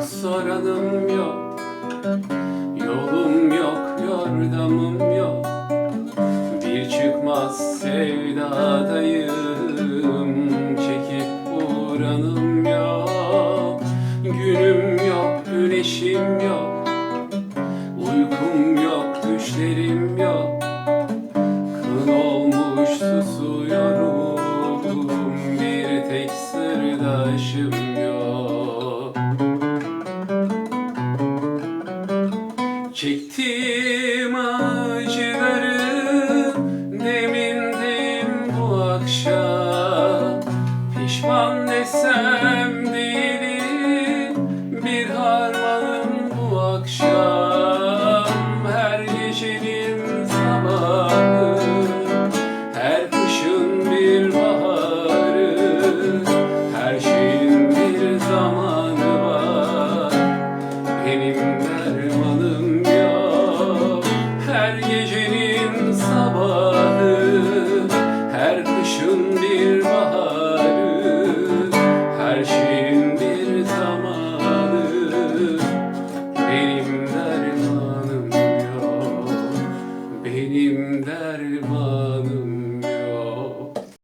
yok soranım yok Yolum yok yordamım yok. Bir çıkmaz sevdadayım Çekip uğranım yok. Günüm yok güneşim yok Uykum yok düşlerim yok. Kın olmuş susuyorum Bir tek sırdaşım yok Çektim acıları Demindim bu akşam. Pişman desem değilim Bir harmanım bu akşam. Her gecenin sabahı Her kışın bir baharı Her şeyin bir zamanı. 나는